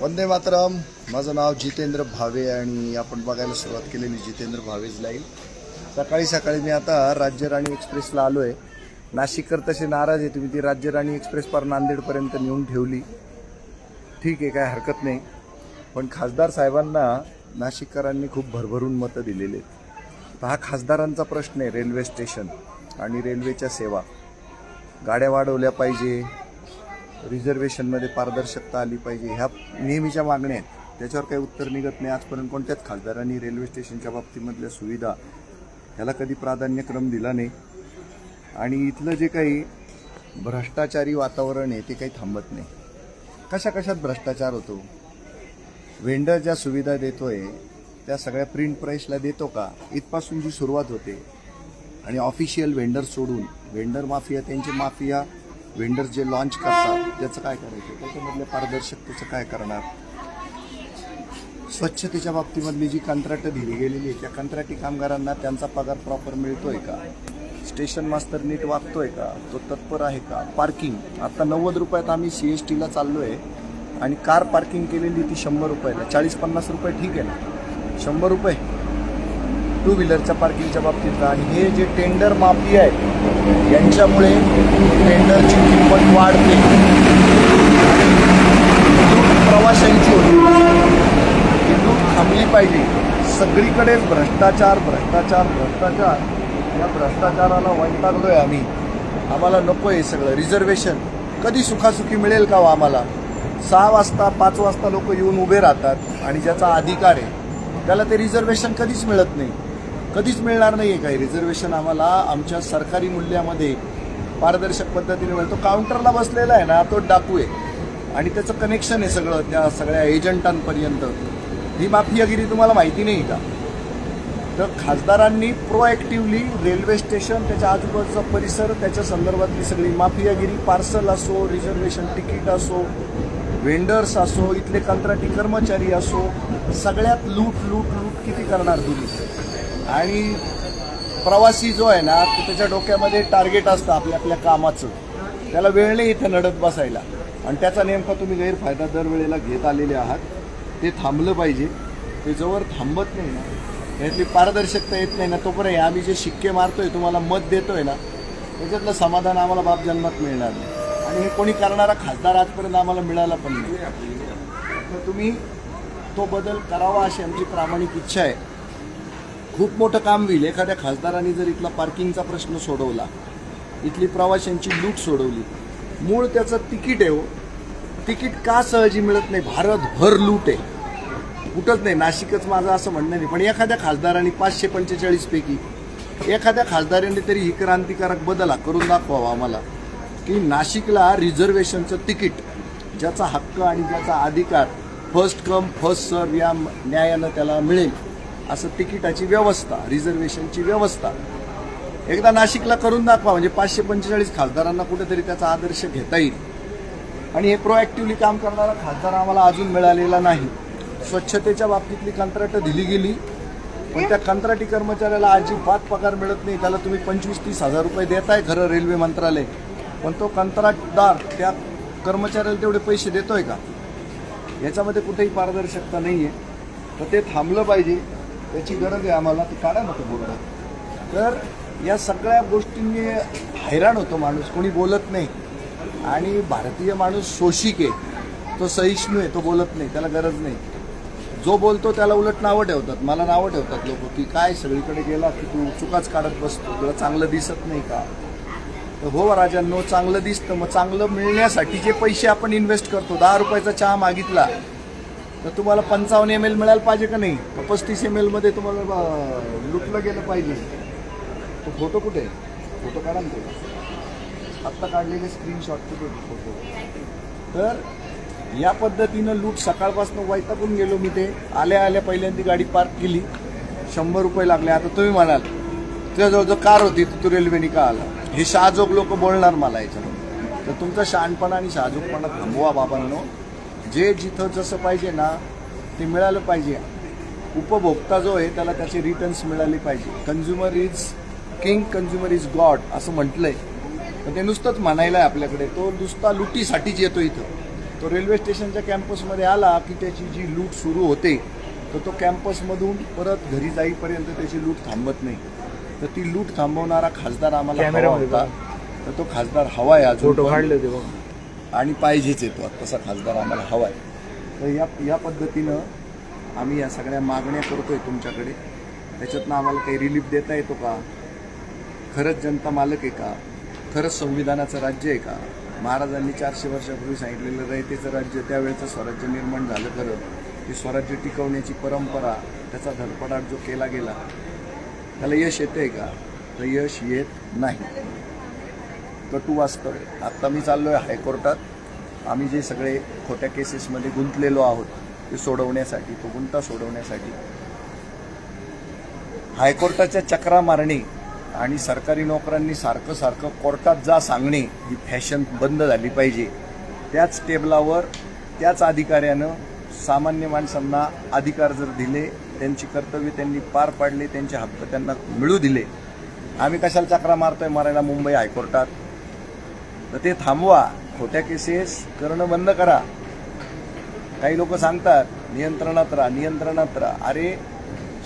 वंदे मातरम. माझं नाव जितेंद्र भावे आणि आपण बघायला सुरुवात केलेली जितेंद्र भावेज लाईव्ह सकाळी सकाळी मी आता राज्यराणी एक्सप्रेसला आलो आहे नाशिककर तसे नाराज आहे तुम्ही ती राज्यराणी एक्सप्रेस पार नांदेडपर्यंत नेऊन ठेवली. ठीक आहे काय हरकत नाही. पण खासदार साहेबांना नाशिककरांनी खूप भरभरून मतं दिलेली आहेत. तर हा खासदारांचा प्रश्न आहे रेल्वे स्टेशन. आणि रेल्वेच्या सेवा. गाड्या वाढवल्या पाहिजे. रिझर्वेशनमध्ये पारदर्शकता आली पाहिजे. ह्या नेहमीच्या मागण्या आहेत. त्याच्यावर काही उत्तर निघत नाही. आजपर्यंत कोणत्याच खासदारांनी रेल्वे स्टेशनच्या बाबतीमधल्या सुविधा ह्याला कधी प्राधान्यक्रम दिला नाही. आणि इथलं जे काही भ्रष्टाचारी वातावरण आहे ते काही थांबत नाही. कशा कशात भ्रष्टाचार होतो? वेंडर ज्या सुविधा देतोय त्या सगळ्या प्रिंट प्राईसला देतो का? इथपासून जी सुरुवात होते आणि ऑफिशियल वेंडर सोडून वेंडर माफिया त्यांचे माफिया वेंडर जे लॉन्च करतात त्याचं काय करायचं? त्याच्यामधल्या पारदर्शकतेचं काय करणार? स्वच्छतेच्या बाबतीमधली जी कंत्राटं दिली गेलेली आहे त्या कंत्राटी कामगारांना त्यांचा पगार प्रॉपर मिळतोय का? स्टेशन मास्तर नीट वागतोय का? तो तत्पर आहे का? पार्किंग आता नव्वद रुपयात आम्ही सी एस टीला चाललोय आणि कार पार्किंग केलेली ती शंभर रुपयाला. चाळीस पन्नास रुपये ठीक आहे ना? शंभर रुपये. टू व्हीलरच्या पार्किंगच्या बाबतीत आणि हे जे टेंडर माफी आहे यांच्यामुळे टेंडरची किंमत वाढते. प्रवाशांची होती. ही लूट थांबली पाहिजे. सगळीकडेच भ्रष्टाचार भ्रष्टाचार भ्रष्टाचार. या भ्रष्टाचाराला वैतागलोय आम्ही. आम्हाला नको आहे सगळं. रिझर्वेशन कधी सुखासुखी मिळेल का हो आम्हाला? सहा वाजता पाच वाजता लोक येऊन उभे राहतात आणि ज्याचा अधिकार आहे त्याला ते रिझर्वेशन कधीच मिळत नाही. कधीच मिळणार नाही आहे काही. रिझर्वेशन आम्हाला आमच्या सरकारी मूल्यामध्ये पारदर्शक पद्धतीने मिळतो. काउंटरला बसलेला आहे ना तो डाकू आहे आणि त्याचं कनेक्शन आहे सगळं त्या सगळ्या एजंटांपर्यंत ही माफियागिरी तुम्हाला माहिती नाही का? तर खासदारांनी प्रोॲक्टिव्हली रेल्वे स्टेशन त्याच्या आजूबाजूचा परिसर त्याच्या संदर्भातली सगळी माफियागिरी पार्सल असो रिझर्वेशन तिकीट असो वेंडर्स असो इथले कंत्राटी कर्मचारी असो सगळ्यात लूट लूट लूट किती करणार तुम्ही? आणि प्रवासी जो आहे ना तो त्याच्या डोक्यामध्ये टार्गेट असतं आपल्या आपल्या कामाचं. त्याला वेळ नाही इथं नडत बसायला. आणि त्याचा नेमका तुम्ही गैरफायदा दरवेळेला घेत आलेले आहात. ते थांबलं पाहिजे. ते जवळ थांबत नाही ना यातली पारदर्शकता येत नाही ना तोपर्यंत आम्ही जे शिक्के मारतोय तुम्हाला मत देतोय ना त्याच्यातलं समाधान आम्हाला बाप जन्मात मिळणार नाही. आणि हे कोणी करणारा खासदार आजपर्यंत आम्हाला मिळाला पण नाही. तर तुम्ही तो बदल करावा अशी आमची प्रामाणिक इच्छा आहे. खूप मोठं काम होईल. एखाद्या खासदारांनी जर इथला पार्किंगचा प्रश्न सोडवला इथली प्रवाशांची लूट सोडवली मूळ त्याचं तिकीट आहे हो. तिकीट का सहजी मिळत नाही? भारतभर लूट आहे. कुठंच नाही. नाशिकच माझं असं म्हणणं नाही. पण एखाद्या खासदारांनी पाचशे पंचेचाळीसपैकी एखाद्या खासदारांनी तरी ही क्रांतिकारक बदला करून दाखवावा आम्हाला. की नाशिकला रिझर्वेशनचं तिकीट ज्याचा हक्क आणि ज्याचा अधिकार फर्स्ट कम फर्स्ट सर्व या न्यायानं त्याला मिळेल. असं तिकिटाची व्यवस्था रिझर्वेशनची व्यवस्था. एकदा नाशिकला करून दाखवा म्हणजे पाचशे पंचेचाळीस खासदारांना कुठेतरी त्याचा आदर्श घेता येईल. आणि हे प्रोॲक्टिव्हली काम करणारा खासदार आम्हाला अजून मिळालेला नाही. स्वच्छतेच्या बाबतीतली कंत्राटं दिली गेली पण त्या कंत्राटी कर्मचाऱ्याला अजिबात पगार मिळत नाही. त्याला तुम्ही पंचवीस तीस हजार रुपये देताय खरं रेल्वे मंत्रालय. पण तो कंत्राटदार त्या कर्मचाऱ्याला तेवढे पैसे देतोय का? याच्यामध्ये कुठेही पारदर्शकता नाही आहे तर ते थांबलं पाहिजे. त्याची गरज आहे आम्हाला ते काढा नको बोलणं तर या सगळ्या गोष्टींनी हैराण होतो माणूस कोणी बोलत नाही. आणि भारतीय माणूस शोषिक आहे तो सहिष्णू आहे तो बोलत नाही त्याला गरज नाही. जो बोलतो त्याला उलट नावं ठेवतात मला नावं ठेवतात लोक की काय सगळीकडे गेला की तू चुकाच काढत बसतो तुला चांगलं दिसत नाही का? तर हो राजांनो चांगलं दिसतं मग चांगलं मिळण्यासाठी जे पैसे आपण इन्व्हेस्ट करतो दहा रुपयाचा चहा मागितला तर तुम्हाला पंचावन्न एम एल मिळायला पाहिजे का नाही? पस्तीस एम एलमध्ये तुम्हाला लुटलं गेलं पाहिजे? तो फोटो कुठे आहे? फोटो काढा ना ते आत्ता काढलेले स्क्रीनशॉट कुठे फोटो तर या पद्धतीनं लूट सकाळपासून वैतागून गेलो मी ते. आल्या आल्या पहिल्यांदा गाडी पार्क केली. शंभर रुपये लागले. आता तुम्ही म्हणाल तुझ्याजवळ जो कार होती तू रेल्वेने का आला? हे शहाजोग लोक बोलणार मला याच्यावर तर तुमचा शहाणपणा आणि शहाजोगपणा थांबवा बाबांनो. जे जिथं जसं पाहिजे ना ते मिळालं पाहिजे. उपभोक्ता जो आहे त्याला त्याचे रिटर्न्स मिळाले पाहिजे. Consumer is king consumer is god असं म्हटलंय. पण ते नुसतंच म्हणायला आहे आपल्याकडे. तो नुसता लुटीसाठीच येतो इथं. तो रेल्वे स्टेशनच्या कॅम्पसमध्ये आला की त्याची जी लूट सुरू होते तर तो कॅम्पसमधून परत घरी जाईपर्यंत त्याची लूट थांबत नाही. तर ती लूट थांबवणारा खासदार आम्हाला हवा होता. तर तो खासदार हवाय अजून आणि पाहिजेच येतो तसा खासदार आम्हाला हवा आहे तर या या पद्धतीनं आम्ही या सगळ्या मागण्या करतोय तुमच्याकडे. त्याच्यातनं आम्हाला काही रिलीफ देता येतो का? खरंच जनता मालक आहे का? खरंच संविधानाचं राज्य आहे का? महाराजांनी चारशे वर्षापूर्वी सांगितलेलं रयतेचं राज्य त्यावेळेचं स्वराज्य निर्माण झालं खरं. ते स्वराज्य टिकवण्याची परंपरा त्याचा धडपडाट जो केला गेला त्याला यश येतंय का? तर यश येत नाही. कटू वास्तव आहे आत्ता मी चाललो आहे हायकोर्टात. आम्ही जे सगळे खोट्या केसेसमध्ये गुंतलेलो आहोत ते सोडवण्यासाठी तो गुंता सोडवण्यासाठी हायकोर्टाच्या चक्रा मारणे आणि सरकारी नोकरांनी सारखं सारखं कोर्टात जा सांगणे ही फॅशन बंद झाली पाहिजे. त्याच टेबलावर त्याच अधिकाऱ्यानं सामान्य माणसांना अधिकार जर दिले त्यांची कर्तव्य त्यांनी पार पाडले त्यांचे हक्क त्यांना मिळू दिले. आम्ही कशाला चक्रा मारतोय मारायला मुंबई हायकोर्टात? तर ते थांबवा. खोट्या केसेस करणं बंद करा. काही लोक सांगतात नियंत्रणात राहा नियंत्रणात राहा. अरे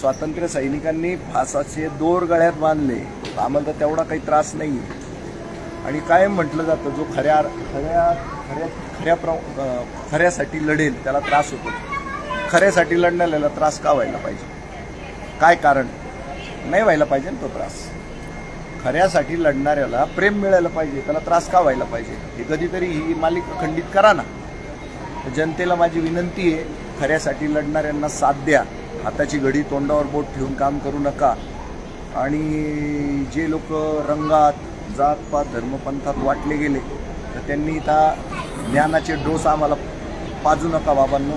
स्वातंत्र्य सैनिकांनी फासाचे दोर गळ्यात बांधले. आम्हाला तर तेवढा काही त्रास नाही. आणि कायम म्हटलं जातं? जो खऱ्या खऱ्या खऱ्या खऱ्या प्र खऱ्यासाठी लढेल त्याला त्रास होतो. खऱ्यासाठी लढण्याला त्रास का व्हायला पाहिजे? काय कारण? नाही व्हायला पाहिजे ना तो त्रास. खऱ्यासाठी लढणाऱ्याला प्रेम मिळायला पाहिजे त्याला त्रास का व्हायला पाहिजे? हे कधीतरी ही मालिका खंडित करा ना. जनतेला माझी विनंती आहे खऱ्यासाठी लढणाऱ्यांना साथ द्या. हाताची घडी तोंडावर बोट ठेवून काम करू नका. आणि जे लोक रंगात जात पात धर्मपंथात वाटले गेले तर त्यांनी त्या ज्ञानाचे डोस आम्हाला पाजू नका बाबांनो.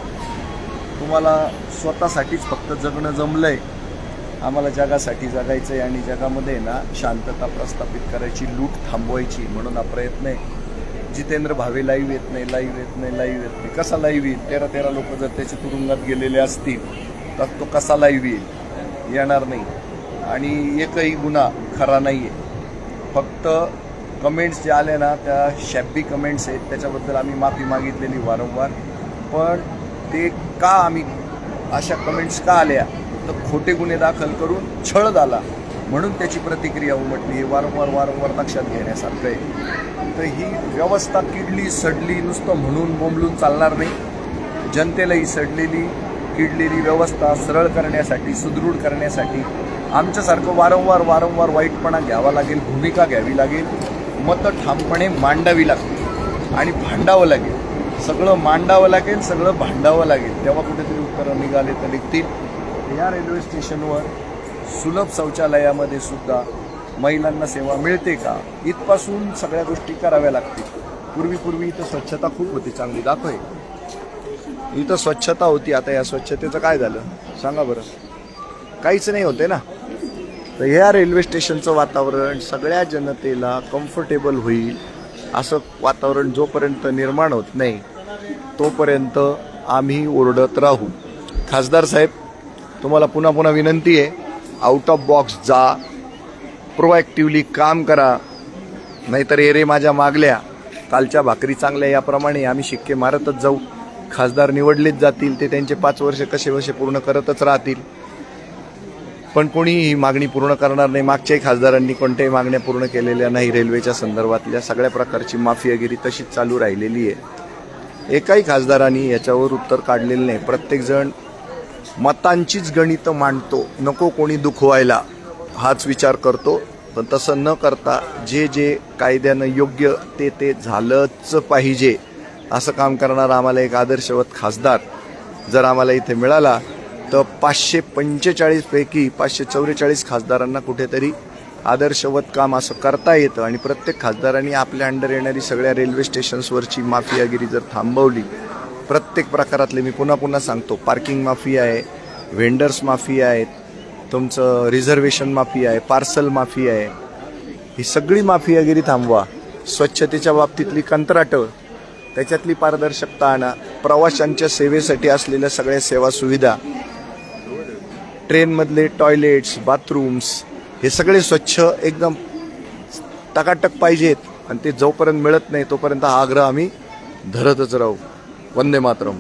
तुम्हाला स्वतःसाठीच फक्त जगणं जमलं आहे आम्हाला जगासाठी जगायचं आहे आणि जगामध्ये ना शांतता प्रस्थापित करायची लूट थांबवायची म्हणून हा प्रयत्न आहे. जितेंद्र भावे लाईव्ह येत नाही लाईव्ह येत नाही लाईव्ह येत नाही. कसा लाईव्ह येईल? तेरा तेरा लोक जर त्याच्या तुरुंगात गेलेले असतील तर तो कसा लाईव्ह येईल? येणार नाही. आणि एकही गुन्हा खरा नाही आहे फक्त कमेंट्स जे आले ना त्या शॅब्बी कमेंट्स आहेत. त्याच्याबद्दल आम्ही माफी मागितलेली वारंवार. पण ते का आम्ही अशा कमेंट्स का आल्या? तर खोटे गुन्हे दाखल करून छळ झाला म्हणून त्याची प्रतिक्रिया उमटली हे वारंवार वारंवार लक्षात घेण्यासारखं आहे. तर ही व्यवस्था किडली सडली नुसतं म्हणून बोंबलून चालणार नाही. जनतेला ही सडलेली किडलेली व्यवस्था सरळ करण्यासाठी सुदृढ करण्यासाठी आमच्यासारखं वारंवार वारंवार वाईटपणा घ्यावा लागेल भूमिका घ्यावी लागेल मतं ठामपणे मांडावी लागतील आणि भांडावं लागेल. सगळं मांडावं लागेल सगळं भांडावं लागेल. तेव्हा कुठेतरी उत्तरं निघाले तर निघतील. या रेल्वे स्टेशनवर सुलभ शौचालयामध्ये सुद्धा महिलांना सेवा मिळते का? इथपासून सगळ्या गोष्टी कराव्या लागतील. पूर्वी पूर्वी इथं स्वच्छता खूप होती चांगली. दाखव इथं स्वच्छता होती आता या स्वच्छतेचं काय झालं? सांगा बरं. काहीच नाही होते ना? तर ह्या रेल्वे स्टेशनचं वातावरण सगळ्या जनतेला कम्फर्टेबल होईल असं वातावरण जोपर्यंत निर्माण होत नाही तोपर्यंत आम्ही ओरडत राहू. खासदार साहेब तुम्हाला पुन्हा पुन्हा विनंती आहे आउट ऑफ बॉक्स जा. प्रोॲक्टिव्हली काम करा. नाहीतर एरे माझ्या मागल्या. कालच्या भाकरी चांगल्या याप्रमाणे आम्ही शिक्के मारतच जाऊ. खासदार निवडलेच जातील ते त्यांचे पाच वर्ष कसे वर्षे पूर्ण करतच राहतील. पण कोणी ही मागणी पूर्ण करणार नाही. मागच्याही खासदारांनी कोणत्याही मागण्या पूर्ण केलेल्या नाही. रेल्वेच्या संदर्भातल्या सगळ्या प्रकारची माफियागिरी तशीच चालू राहिलेली आहे. एकाही खासदारांनी याच्यावर उत्तर काढलेलं नाही. प्रत्येकजण मतांचीच गणितं मांडतो. नको कोणी दुखवायला. हाच विचार करतो. पण तसं न करता जे जे कायद्यानं योग्य ते ते झालंच पाहिजे. असं काम करणारा आम्हाला एक आदर्शवत खासदार जर आम्हाला इथे मिळाला तर पाचशे पंचेचाळीसपैकी पाचशे चौवेचाळीस खासदारांना कुठेतरी आदर्शवत काम असं करता येतं. आणि प्रत्येक खासदारांनी आपल्या अंडर येणारी सगळ्या रेल्वे स्टेशन्सवरची माफियागिरी जर थांबवली प्रत्येक प्रकारातले मी पुन्हा पुन्हा सांगतो. पार्किंग माफिया आहे व्हेंडर्स माफिया आहेत तुमचं रिझर्वेशन माफिया आहे पार्सल माफिया आहे. ही सगळी माफियागिरी थांबवा. स्वच्छतेच्या बाबतीतली कंत्राटं त्याच्यातली पारदर्शकता आणा. प्रवाशांच्या सेवेसाठी असलेल्या सगळ्या सेवा सुविधा ट्रेनमधले टॉयलेट्स बाथरूम्स हे सगळे स्वच्छ एकदम टकाटक पाहिजेत. आणि ते जोपर्यंत मिळत नाही तोपर्यंत हा आग्रह आम्ही धरतच राहू. वंदे मातरम.